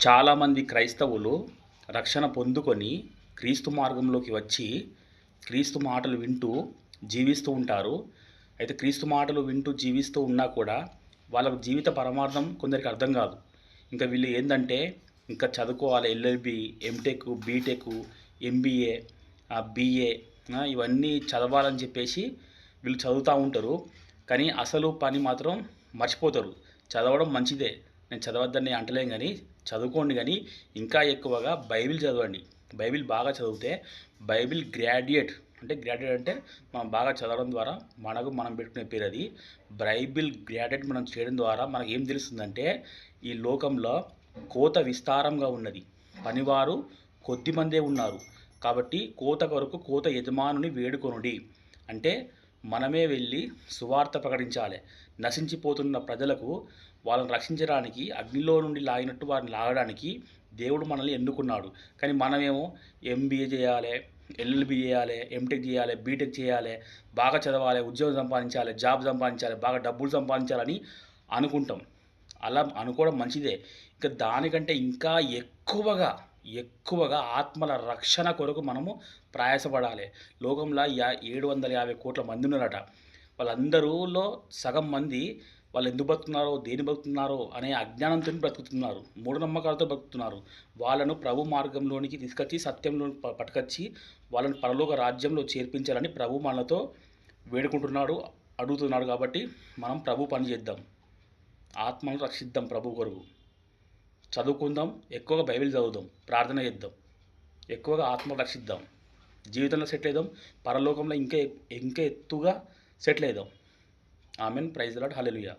చాలామంది క్రైస్తవులు రక్షణ పొందుకొని క్రీస్తు మార్గంలోకి వచ్చి క్రీస్తు మాటలు వింటూ జీవిస్తూ ఉంటారు. అయితే క్రీస్తు మాటలు వింటూ జీవిస్తూ ఉన్నా కూడా వాళ్ళ జీవిత పరమార్థం కొందరికి అర్థం కాదు. ఇంకా వీళ్ళు ఏంటంటే ఇంకా చదువుకోవాలి LLB MTech BTech MBA BA ఇవన్నీ చదవాలని చెప్పేసి వీళ్ళు చదువుతూ ఉంటారు. కానీ అసలు పని మాత్రం మర్చిపోతారు. చదవడం మంచిదే. నేను చదవద్దని అంటలేం కానీ చదువుకోండి కానీ ఇంకా ఎక్కువగా బైబిల్ చదవండి. బైబిల్ బాగా చదివితే బైబిల్ గ్రాడ్యుయేట్ అంటే గ్రాడ్యుయేట్ అంటే మనం బాగా చదవడం ద్వారా మనకు మనం పెట్టుకునే పేరు అది. బైబిల్ గ్రాడ్యుయేట్ మనం చేయడం ద్వారా మనకు ఏం తెలుస్తుందంటే ఈ లోకంలో కోత విస్తారంగా ఉన్నది. పనివారు కొద్దిమందే ఉన్నారు. కాబట్టి కోత కొరకు కోత యజమానుని వేడుకొనుడి. అంటే మనమే వెళ్ళి సువార్త ప్రకటించాలి. నశించిపోతున్న ప్రజలకు వాళ్ళని రక్షించడానికి అగ్నిలో నుండి లాగినట్టు వారిని లాగడానికి దేవుడు మనల్ని ఎన్నుకున్నాడు. కానీ మనమేమో ఎంబీఏ చేయాలి ఎల్ఎల్బి చేయాలి ఎంటెక్ చేయాలి బీటెక్ చేయాలి బాగా చదవాలి ఉద్యోగం సంపాదించాలి జాబ్ సంపాదించాలి బాగా డబ్బులు సంపాదించాలని అనుకుంటాం. అలా అనుకోవడం మంచిదే. ఇంకా దానికంటే ఇంకా ఎక్కువగా ఎక్కువగా ఆత్మల రక్షణ కొరకు మనము ప్రయాసపడాలి. లోకంలో యా ఏడు వందల యాభై కోట్ల మంది ఉన్నారట. వాళ్ళందరూలో సగం మంది వాళ్ళు ఎందుకు బతుకుతున్నారో దేని బతుకుతున్నారో అనే అజ్ఞానంతో బ్రతుకుతున్నారు. మూఢనమ్మకాలతో బతుకుతున్నారు వాళ్ళను ప్రభు మార్గంలోనికి తీసుకొచ్చి సత్యంలో పట్టుకొచ్చి వాళ్ళని పరలోక రాజ్యంలో చేర్పించాలని ప్రభు మనతో వేడుకుంటున్నాడు అడుగుతున్నాడు కాబట్టి మనం ప్రభు పని చేద్దాం. ఆత్మను రక్షిద్దాం ప్రభు కొరకు. చదువుకుందాం ఎక్కువగా బైబిల్ చదువుదాం ప్రార్థన చేద్దాం ఎక్కువగా ఆత్మ రక్షిద్దాం జీవితంలో సెటిల్ అవుదాం పరలోకంలో ఇంకా ఇంకా ఎత్తుగా సెటిల్ అవుదాం ఆమెన్. Praise lord hallelujah